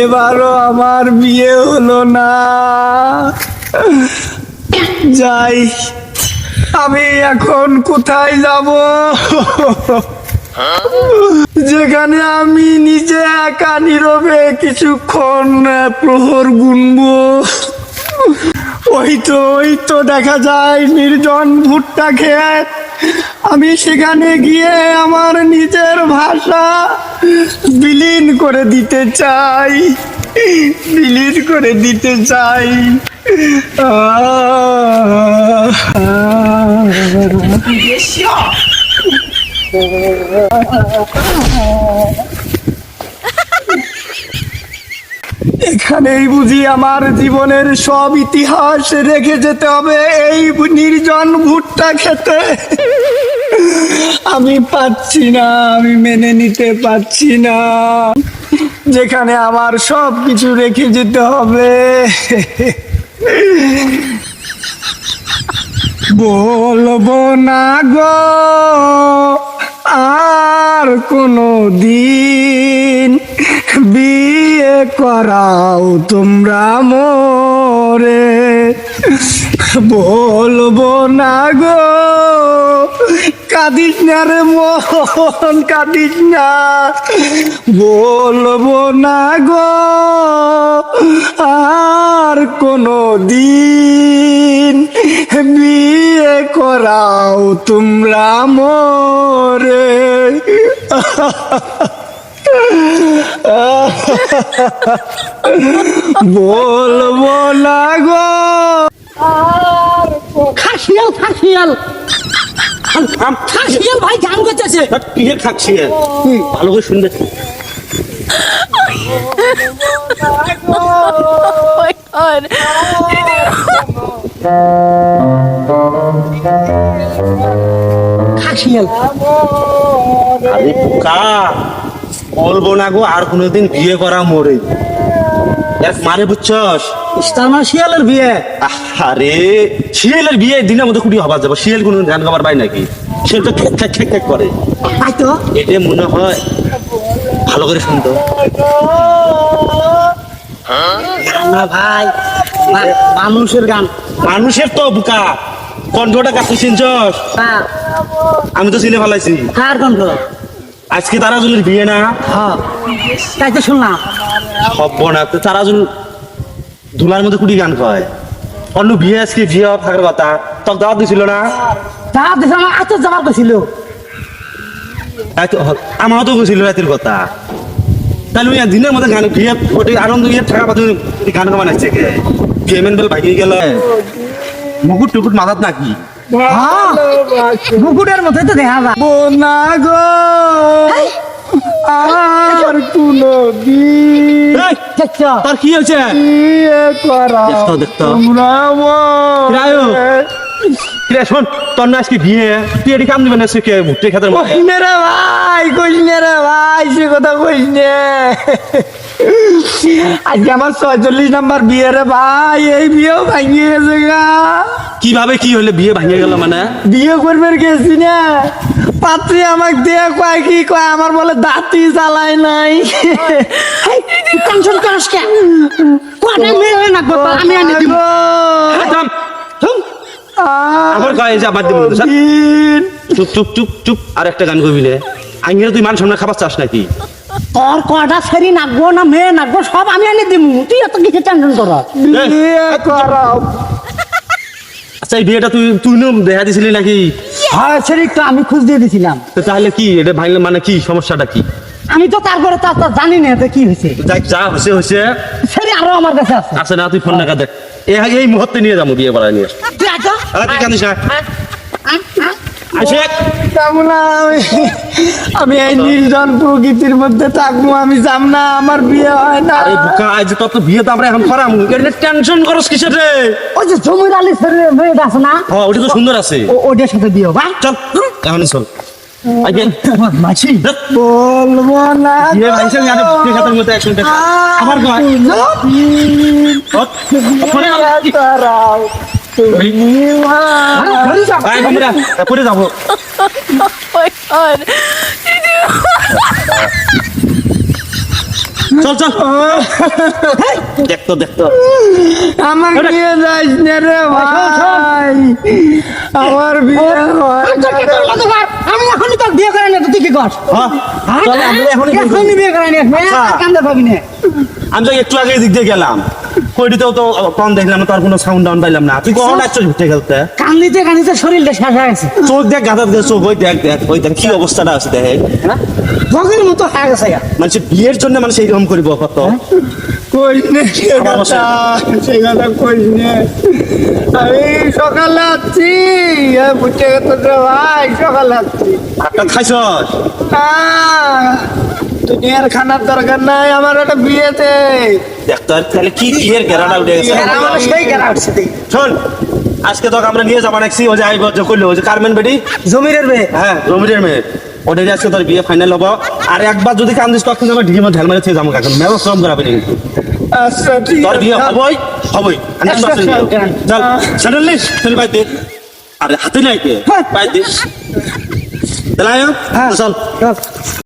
এবারও আমার বিয়ে হলো না। যাই, আমি এখন কোথায় যাব? যেখানে আমি নিজে একা নীরবে কিছুক্ষণ প্রহর গুনবো। ওই তো ওই তো, দেখা যায়, নির্জন ভুট্টা খেত আমি সেখানে গিয়ে আমার নিজের ভাষা বিলীন করে দিতে চাই। বিলীন করে দিতে চাই। এখানেই বুঝি আমার জীবনের সব ইতিহাস রেখে যেতে হবে এই নির্জন ভুট্টা খেতে। আমি পাচ্ছি না, আমি মেনে নিতে পারছি না। যেখানে আমার সব কিছু রেখে যেতে হবে। বলব না গো আর কোনো দিন বিয়ে করাও তোমরা মোরে। বলব না গো কাঁদিস না রে মোহন কাঁদিস না। বলব না গো আর কোনো দিন বিয়ে করাও তোমরা মোরে। বলব না গো। খাসিয়াল খাসিয়াল। খাসিয়াল ভাই গান করতেছে কিসের খাচ্ছি ভালো করে শুনবে। my god. খাসিয়াল আরে বোকা বলব না গো আর কোনোদিন বিয়ে করা মরে। মারে বুঝছস? ইস্তামা শিয়ালের বিয়ে। আরে শিয়ালের বিয়ে দিনের মধ্যে কুটি হবার যাব। শিয়াল কোনো গান গাবার পাই নাকি? শিয়াল তো খ্যাক খ্যাক খ্যাক খ্যাক করে। তাই তো? এটা মনে হয় ভালো করে শুনতো। না ভাই মানুষের গান। মানুষের তো বোকা। কণ্ঠটা কাছে চিনছস হ্যাঁ। আমি তো চিনে ফেলাইছি। কার কণ্ঠ? আজকে তারা জনের বিয়ে না? হ্যাঁ তাই তো শুনলাম। হব না তো তারা জন ধুলার মধ্যে কুড়ি গান কয় অন্য বিয়ে আজকে বিয়ে থাকার কথা তখন দাওয়াত দিছিল না? দেশে আমার আমারও তো রাতের কথা। তাহলে ওই দিনের মধ্যে গান বিয়ে ওটি আনন্দ ইয়ে থাকা পাতে গান কে? মেন বেল ভাগিয়ে গেল। মুকুট টুকুট মাথাত নাকি? হ্যাঁ মুকুটের মধ্যে তো দেখা যায়। না গো আর কোনো দিন দেখছ? তোর কি হয়েছে? দেখতো, দেখতো। কিরে শোন তোর না আজকে বিয়ে। তুই এটি কাম দিবেন না সে কে ভুট্টে খাতের মধ্যে? কইস নে রে ভাই কইস নে রে ভাই সে কথা কইস নে আজকে আমার ছয়চল্লিশ নাম্বার বিয়ে রে ভাই এই বিয়েও ভাঙিয়ে গেছে গা। কীভাবে কি হলে বিয়ে ভাঙিয়ে গেল মানে? বিয়ে করবে গেছি না পাত্রী আমাকে দিয়ে কয় কি কয় আমার বলে দাঁতি চালায় নাই। টেনশন করিস কে? কোয়াটা মেয়ে হয়ে নাকবো আমি আনি। দিব এই থাম, থাম। আমার গায়ে যে আমার দিব চুপ চুপ চুপ চুপ। আর একটা গান আঙ্গিরা তুই মান সামনে খাবার চাস নাকি? তোর কটা ফেরি নাকবো না মেয়ে নাকবো সব আমি দিব তুই এত কিছু টেনশন কর? আচ্ছা এই বিয়েটা তুই তুই নো দেখা দিছিলি নাকি? হ্যাঁ তো আমি খুঁজ দিয়ে দিছিলাম। তাহলে কি এটা ভাঙলে মানে কি সমস্যাটা কি? আমি তো তারপরে তা তা জানি না তো কি হয়েছে। যাই যা হয়েছে হয়েছে। সেরি আরও আমার কাছে আছে। আছে না তুই ফোন নাকা দেখ। এই এই মুহূর্তে নিয়ে যাব বিয়ে করায় নিয়ে। তুই আছো আরে তুই কান্দিস না। আসে না আমি- এই নির্জন প্রকৃতির মধ্যে থাকব আমি যাব না আমার বিয়ে হয় না। আরে বোকা আজ তো বিয়ে তো আমরা এখন করাম। এটা টেনশন করস কিসের রে? ওই যে জমির আলী মেয়েটা আছে না? হ্যাঁ ওটা তো সুন্দর আছে। ও ওদের সাথে দিও ভাই চল এখন চল। বলব না আমার পরে যাব। Oh. চল চল। দেখতো দেখতো। আমার বিয়ে যাইস না রে ভাই। আমার বিয়ে। আমি এখনই তোর বিয়ে করে না তুই কি কর? হ্যাঁ চল আমরা এখনই বিয়ে করি। না। আচ্ছা। না। আমি তো একটু আগে দিক দিয়ে গেলাম। কইটিতেও তো কম দেখলাম তোর কোনো সাউন্ড ডাউন পাইলাম না। তুই কখন আসছো ঘুরতে খেলতে কান্দিতে কান্দিতে শরীরটা শেষ হয়ে গেছে। চোখ দেখ গাঁদা দেখ চোখ ওই দেখ দেখ ওই দেখ কি অবস্থাটা আছে দেখ। ভগের মতো হয়ে গেছে মানে বিয়ের জন্য মানে সেইরকম করিব কত কইস নে সে কথা সে কথা কইস নে। আমি সকালে আসছি। বুঝতে গেছো ভাই সকালে আসছি। ভাতটা খাইছস আহ, দুনিয়ার খানার দরকার নাই আমার একটা বিয়েতে। দেখ তো আর তাহলে কি বিয়ের গেরাটা উঠে গেছে? আমার সেই গেরা উঠছে শোন আজকে তো আমরা নিয়ে যাব নাকি ওই যে আইব যে করল যে কারমেন বেটি। জমিরের মেয়ে। হ্যাঁ জমিরের মেয়ে। ওটাই আজকে তোর বিয়ে ফাইনাল হব। আর একবার যদি কান্দিস তখন আমার ঢিমে ঢাল মারে থেকে যাব এখন মেলা শ্রম করাবে কিন্তু আচ্ছা তোর বিয়ে হবই? হবই। আচ্ছা, চল সাডেনলি চল বাইতে আরে হাতে নাই কে? বাইতে তাহলে আয়, চল। চল।